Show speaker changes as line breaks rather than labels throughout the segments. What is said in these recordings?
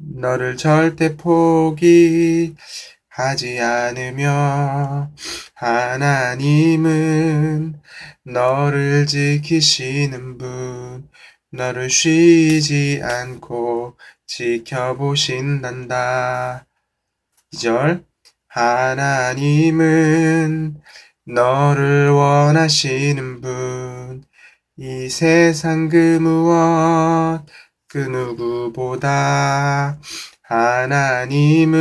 너를 절대 포기하지 않으며, 하나님은 너를 지키시는 분, 너를 쉬지 않고 지켜보신단다. 2절 하나님은 너를 원하시는 분, 이 세상 그 무엇 그 누구보다 하나님은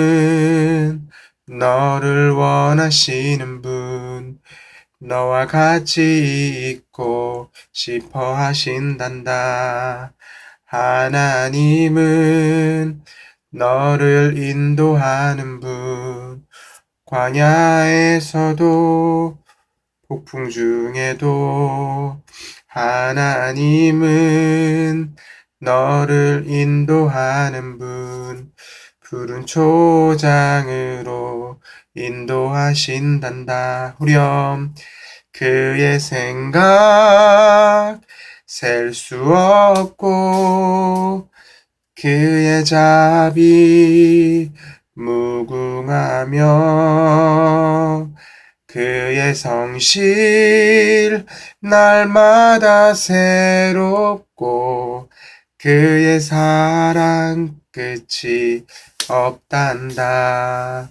너를 원하시는 분, 너와 같이 있고 싶어 하신단다. 하나님은 너를 인도하는 분, 광야에서도 폭풍 중에도 하나님은 너를 인도하는 분, 푸른 초장으로 인도하신단다. 후렴 그의 생각 셀 수 없고 그의 자비 무궁하며 그의 성실 날마다 새롭고 그의 사랑 끝이 없단다.